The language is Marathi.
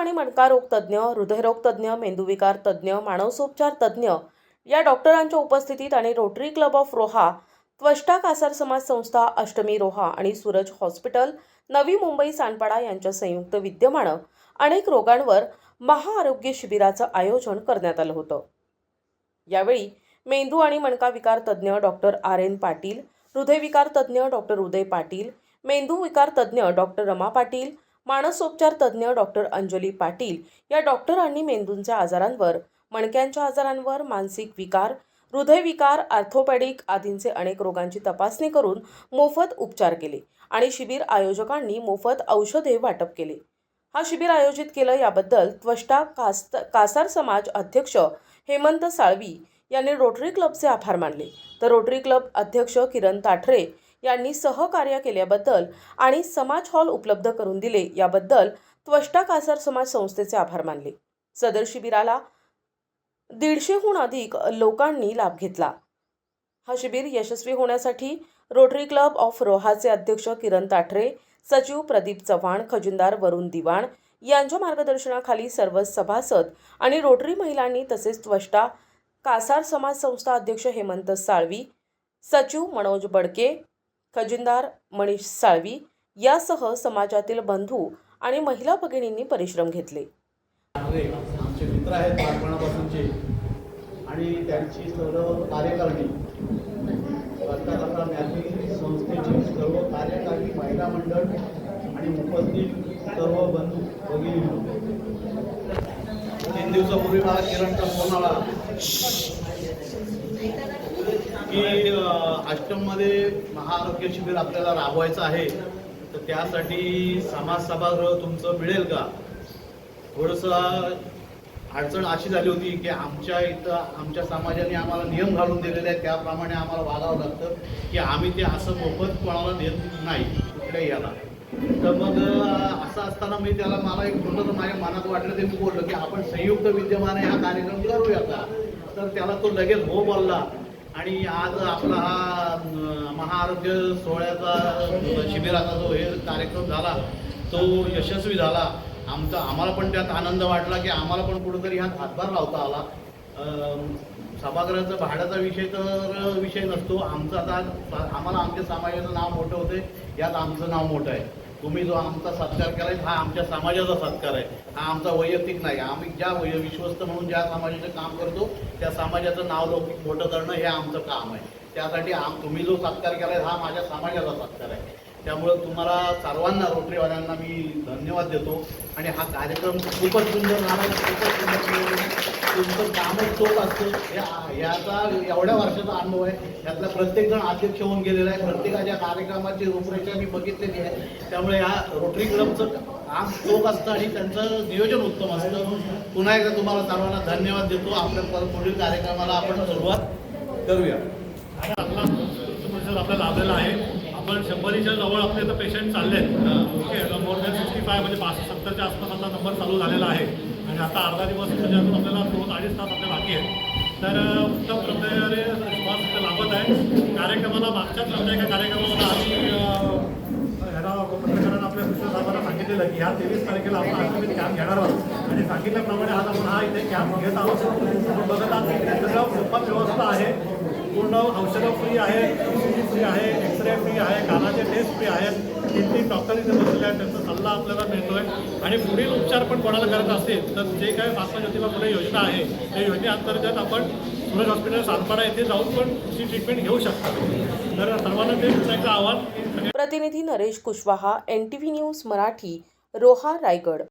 आणि मणका तज्ज्ञ हृदयरोग तज्ज्ञ मेंदूविकार तज्ज्ञ मानवसोपचार तज्ज्ञ या डॉक्टरांच्या उपस्थितीत आणि Rotary Club of Roha Twashta Kasar Samaj संस्था अष्टमी रोहा आणि सूरज हॉस्पिटल नवी मुंबई सानपाडा यांच्या संयुक्त विद्यमानं अनेक रोगांवर महाआरोग्य शिबिराचं आयोजन करण्यात आलं होतं. यावेळी मेंदू आणि मणका विकार तज्ज्ञ डॉक्टर आर एन पाटील हृदयविकार तज्ज्ञ डॉक्टर उदय पाटील मेंदू विकार तज्ज्ञ डॉक्टर रमा पाटील मानसोपचार तज्ज्ञ डॉक्टर अंजली पाटील या डॉक्टरांनी मेंदूंच्या आजारांवर मणक्यांच्या आजारांवर मानसिक विकार हृदयविकार आर्थोपॅडिक आदींचे अनेक रोगांची तपासणी करून मोफत उपचार केले आणि शिबिर आयोजकांनी मोफत औषधे वाटप केले. हा शिबिर आयोजित केलं याबद्दल त्वष्टा कास्त कासार समाज अध्यक्ष हेमंत साळवी यांनी रोटरी क्लबचे आभार मानले. तर रोटरी क्लब अध्यक्ष किरण ताठरे यांनी सहकार्य केल्याबद्दल आणि समाज हॉल उपलब्ध करून दिले याबद्दल त्वष्टा कासार समाज संस्थेचे आभार मानले. सदर शिबिराला दीडशेहून अधिक लोकांनी लाभ घेतला. हा शिबिर यशस्वी होण्यासाठी रोटरी क्लब ऑफ रोहाचे अध्यक्ष किरण ताठरे सचिव प्रदीप चव्हाण खजिनदार वरुण दिवाण यांच्या मार्गदर्शनाखाली सर्व सभासद आणि रोटरी महिलांनी तसेच त्वष्टा कासार समाज संस्था अध्यक्ष हेमंत साळवी सचिव मनोज बडके खजिनदार मनीष साळवी यासह समाजातील बंधू आणि महिला भगिनींनी परिश्रम घेतले. आमचे मित्र आहेत बालपणापासूनचे. आणि त्यांची सर्व कार्यकारिणी. वर्तकथा मॅपिंग संस्थेची सर्व कार्यकारी महिला मंडळ आणि उपस्थित सर्व बंधू भगिनी. तीन दिवसापूर्वी मला किरणचा फोन आला की आश्रममध्ये महाआरोग्य शिबिर आपल्याला राबवायचं आहे तर त्यासाठी समाज सभागृह तुमचं मिळेल का? थोडंसं अडचण अशी झाली होती की आमच्या इथं आमच्या समाजाने आम्हाला नियम घालून दिलेले आहेत त्याप्रमाणे आम्हाला वागावं लागतं की आम्ही ते असं मोफत कोणाला देत नाही कुठल्याही याला. तर मग असं असताना मी त्याला मला एक छोटंसं माझ्या मनात वाटलं ते मी बोललो की आपण संयुक्त विद्यमाने हा कार्यक्रम करूया का? तर त्याला तो लगेच हो बोलला. आणि आज आपला हा महाआरोग्य सोहळ्याचा शिबिराचा जो हे कार्यक्रम झाला तो यशस्वी झाला. आमचा आम्हाला पण त्यात आनंद वाटला की आम्हाला पण कुठंतरी ह्यात हातभार लावता आला. सभागृहाचा भाड्याचा विषय तर विषय नसतो. आमचं आता आम्हाला आमच्या समाजाचं नाव मोठं होते यात आमचं नाव मोठं आहे. तुम्ही जो आमचा सत्कार केलाय हा आमच्या समाजाचा सत्कार आहे. हा आमचा वैयक्तिक नाही. आम्ही ज्या वय विश्वस्त म्हणून ज्या समाजाचं काम करतो त्या समाजाचं नाव लौकिक मोठं करणं हे आमचं काम आहे. त्यासाठी आम तुम्ही जो सत्कार केलाय हा माझ्या समाजाचा सत्कार आहे. त्यामुळं तुम्हाला सर्वांना रोटरीवाल्यांना मी धन्यवाद देतो. आणि हा कार्यक्रम खूपच सुंदर राहणार खूपच सुंदर तुमचं कामच तोच असतं. या- याचा एवढ्या वर्षाचा अनुभव आहे. यातला प्रत्येकजण अध्यक्ष होऊन गेलेला आहे. प्रत्येकाच्या कार्यक्रमाची रूपरेषा मी बघितलेली आहे. त्यामुळे या रोटरी क्लबचं काम चोख असतं आणि त्यांचं नियोजन उत्तम असतं. पुन्हा एकदा तुम्हाला सर्वांना धन्यवाद देतो. आपल्या पुढील कार्यक्रमाला आपण सुरुवात करूया. आणि आपला आपल्याला लाभलेला आहे. शंभर शंभरीच्या जवळ आपले तर पेशंट चालले आहेत okay more than sixty five म्हणजे पाचशे सत्तरच्या आसपास आपला नंबर चालू झालेला आहे. आणि आता अर्धा दिवस म्हणजे अजून आपल्याला दोन अडीच तास आपल्या बाकी आहेत. तर उत्तम प्रकारे रिस्पॉन्स लाभत आहे. कार्यक्रमाला मागच्याच आमच्या एका कार्यक्रमाला आम्ही ह्याला पत्रकारांना आपल्या साहेबांना सांगितलेलं की ह्या तेवीस तारखेला आपण आठवडे कॅम्प घेणार आहोत. आणि सांगितल्याप्रमाणे आज आपण हा इथे कॅम्प घेत आहोत. बघत आहात सगळं मोफत व्यवस्था आहे. पूर्ण औषधं फ्री आहे सी फ्री आहे एक्सरे फ्री आहे कानाचे टेस्ट फ्री आहेत. तीन तीन डॉक्टर इथे बसलेले आहेत. त्यांचा सल्ला आपल्याला मिळतोय. आणि पुढील उपचार पण कोणाला करत असेल तर जे काही महात्मा ज्योतिबा पुढे योजना आहे त्या योजनेअंतर्गत आपण सुरज हॉस्पिटल सातपाडा येथे जाऊन पण ही ट्रीटमेंट घेऊ शकता. तर सर्वांना ते आव्हान प्रतिनिधी Naresh Kushwaha N T V news Marathi Roha Raigad.